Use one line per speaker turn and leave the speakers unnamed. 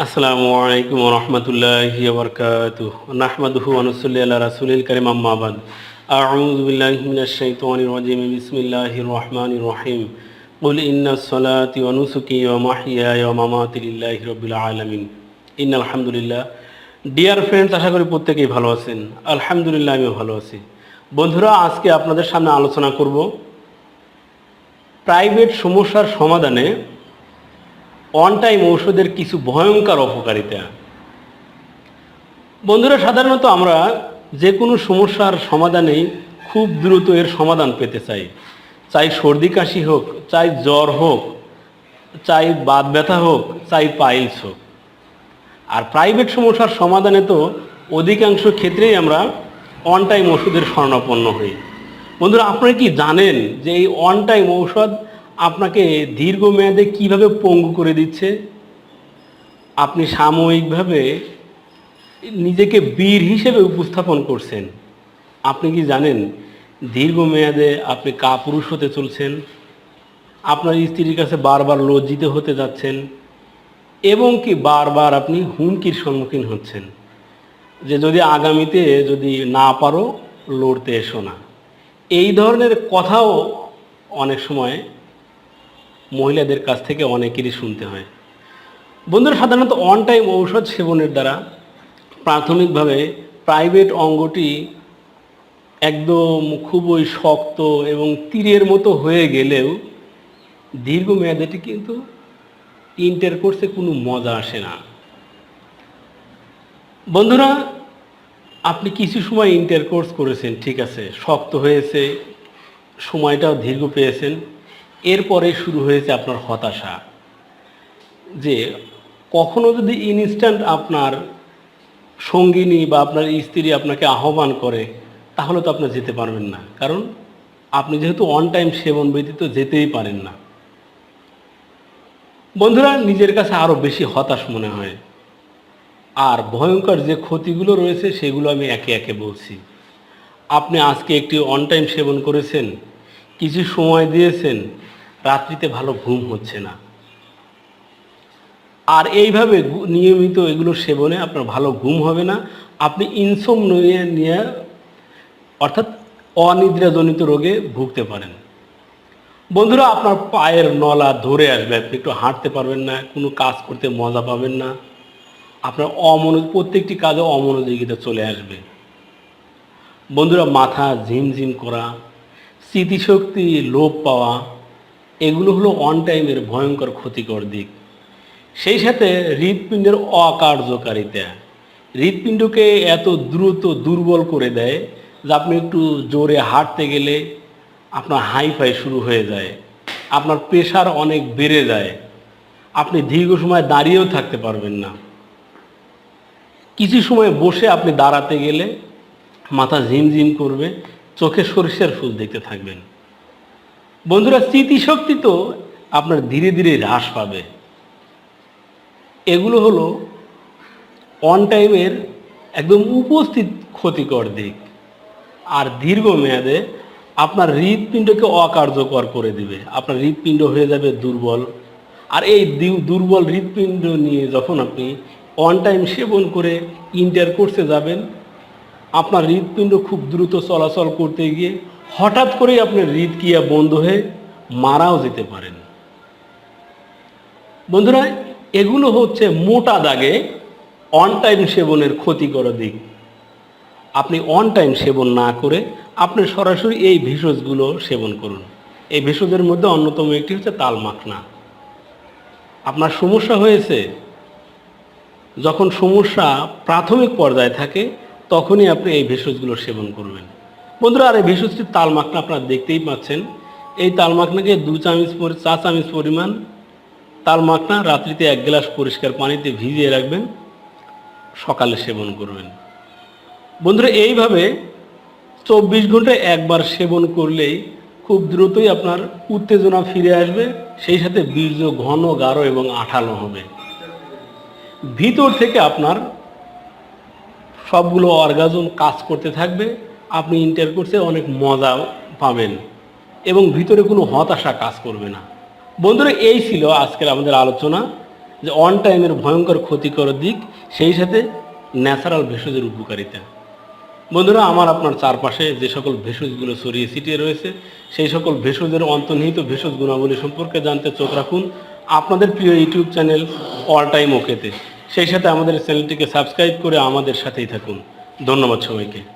আসসালামু আলাইকুম রহমতুল্লাহি বরকাত নাহমাদুহু আনুসল্লি আল্লাহ রাসুলিল করিম আম্মাবাদ আউযু বিল্লাহি মিনাশ শাইতানির রাজিম বিসমিল্লাহির রহমানির রহিম قل إن الصلاة ونسكي ومحياي ومماتي لله رب العالمين إن الحمد لله ডিয়ার ফ্রেন্ডস আশা করি প্রত্যেকেই ভালো আছেন আলহামদুলিল্লাহ আমিও ভালো আছি বন্ধুরা আজকে আপনাদের সামনে আলোচনা করব প্রাইভেট সমস্যার সমাধানে অন টাইম ঔষধের কিছু ভয়ঙ্কর অপকারিতা। বন্ধুরা, সাধারণত আমরা যে কোনো সমস্যার সমাধানেই খুব দ্রুত এর সমাধান পেতে চাই। চাই সর্দি কাশি হোক, চাই জ্বর হোক, চাই বাত ব্যথা হোক, চাই পাইলস হোক। আর প্রাইভেট সমস্যার সমাধানে তো অধিকাংশ ক্ষেত্রেই আমরা অন টাইম ওষুধের শরণাপন্ন হই। বন্ধুরা, আপনারা কি জানেন যে এই অন টাইম ঔষধ আপনাকে দীর্ঘমেয়াদে কীভাবে পঙ্গু করে দিচ্ছে? আপনি সাময়িকভাবে নিজেকে বীর হিসেবে উপস্থাপন করছেন। আপনি কি জানেন, দীর্ঘমেয়াদে আপনি কাপুরুষ হতে চলছেন, আপনার স্ত্রীর কাছে বারবার লজ্জিত হতে যাচ্ছেন, এবং কি বারবার আপনি হুমকির সম্মুখীন হচ্ছেন যে যদি আগামীতে যদি না পারো, লড়তে এসো না। এই ধরনের কথাও অনেক সময় মহিলাদের কাছ থেকে অনেকেরই শুনতে হয়। বন্ধুরা, সাধারণত অন টাইম ঔষধ সেবনের দ্বারা প্রাথমিকভাবে প্রাইভেট অঙ্গটি একদম খুবই শক্ত এবং তীরের মতো হয়ে গেলেও দীর্ঘমেয়াদেটি কিন্তু ইন্টার কোর্সে কোনো মজা আসে না। বন্ধুরা, আপনি কিছু সময় ইন্টার কোর্স করেছেন, ঠিক আছে, শক্ত হয়েছে, সময়টাও দীর্ঘ পেয়েছেন। এরপরে শুরু হয়েছে আপনার হতাশা। যে কখনো যদি ইনস্ট্যান্ট আপনার সঙ্গিনী বা আপনার স্ত্রী আপনাকে আহ্বান করে, তাহলে তো আপনি যেতে পারবেন না। কারণ আপনি যেহেতু অন টাইম সেবন ব্যতীত যেতেই পারেন না। বন্ধুরা, নিজের কাছে আরও বেশি হতাশ মনে হয়। আর ভয়ঙ্কর যে ক্ষতিগুলো রয়েছে, সেগুলো আমি একে একে বলছি। আপনি আজকে একটি অন টাইম সেবন করেছেন কিছু সময় দিয়েছেন, রাত্রিতে ভালো ঘুম হচ্ছে না। আর এইভাবে নিয়মিত এগুলো সেবনে আপনার ভালো ঘুম হবে না। আপনি ইনসোম নিয়ে, অর্থাৎ অনিদ্রাজনিত রোগে ভুগতে পারেন। বন্ধুরা, আপনার পায়ের নলা ধরে আসবে, আপনি একটু হাঁটতে পারবেন না, কোনো কাজ করতে মজা পাবেন না। আপনার অমনোযোগ প্রত্যেকটি কাজে অমনোযোগিতা চলে আসবে। বন্ধুরা, মাথা ঝিমঝিম করা স্মৃতিশক্তি, লোপ পাওয়া, এগুলো হলো অন টাইমের ভয়ঙ্কর ক্ষতিকর দিক। সেই সাথে হৃৎপিণ্ডের অকার্যকারিতা। হৃৎপিণ্ডকে এত দ্রুত দুর্বল করে দেয় যে আপনি একটু জোরে হাঁটতে গেলে আপনার হাই ফাই শুরু হয়ে যায়, আপনার প্রেশার অনেক বেড়ে যায়, আপনি দীর্ঘ সময় দাঁড়িয়েও থাকতে পারবেন না। কিছু সময় বসে আপনি দাঁড়াতে গেলে মাথা ঝিমঝিম করবে চোখে সরিষার ফুল দেখতে থাকবেন। বন্ধুরা, স্মৃতিশক্তি তো আপনার ধীরে ধীরে হ্রাস পাবে। এগুলো হলো অন টাইমের একদম উপস্থিত ক্ষতিকর দিক। আর দীর্ঘমেয়াদে আপনার হৃৎপিণ্ডকে অকার্যকর করে দিবে। আপনার হৃৎপিণ্ড হয়ে যাবে দুর্বল। আর এই দুর্বল হৃৎপিণ্ড নিয়ে যখন আপনি অন টাইম সেবন করে ইন্টার কোর্সে যাবেন আপনার হৃৎপিণ্ড খুব দ্রুত চলাচল করতে গিয়ে হঠাৎ করেই আপনার হৃদক্রিয়া বন্ধ হয়ে মারাও যেতে পারেন। বন্ধুরা, এগুলো হচ্ছে মোটা দাগে অন টাইম সেবনের ক্ষতিকর দিক। আপনি অন টাইম সেবন না করে আপনি সরাসরি এই ভেষজগুলো সেবন করুন। এই ভেষজের মধ্যে অন্যতম একটি হচ্ছে তাল মাখনা। আপনার সমস্যা হয়েছে, যখন সমস্যা প্রাথমিক পর্যায়ে থাকে তখনই আপনি এই ভেষজগুলো সেবন করবেন। বন্ধুরা, আর এই ভেষজটির তাল মাখনা আপনারা দেখতেই পাচ্ছেন। এই তাল মাখনাকে দু চামচ পরি, চা চামচ পরিমাণ তাল মাখনা রাত্রিতে এক গ্লাস পরিষ্কার পানিতে ভিজিয়ে রাখবেন, সকালে সেবন করবেন। বন্ধুরা, এইভাবে চব্বিশ ঘন্টায় একবার সেবন করলেই খুব দ্রুতই আপনার উত্তেজনা ফিরে আসবে, সেই সাথে বীর্য ঘন, গাঢ় এবং আঠালো হবে। ভিতর থেকে আপনার সবগুলো অর্গাজম কাজ করতে থাকবে। আপনি ইন্টার কোর্সে অনেক মজা পাবেন এবং ভিতরে কোনো হতাশা কাজ করবে না। বন্ধুরা, এই ছিল আজকের আমাদের আলোচনা যে অন টাইমের ভয়ঙ্কর ক্ষতিকর দিক, সেই সাথে ন্যাচারাল ভেষজের উপকারিতা। বন্ধুরা, আমার আপনার চারপাশে যে সকল ভেষজগুলো ছড়িয়ে ছিটিয়ে রয়েছে, সেই সকল ভেষজের অন্তর্নিহিত ভেষজ গুণাবলী সম্পর্কে জানতে চোখ রাখুন। আপনাদের প্রিয় ইউটিউব চ্যানেল অল টাইম ওকেতে সেই সাথে আমাদের চ্যানেলটিকে সাবস্ক্রাইব করে আমাদের সাথেই থাকুন। ধন্যবাদ সবাইকে।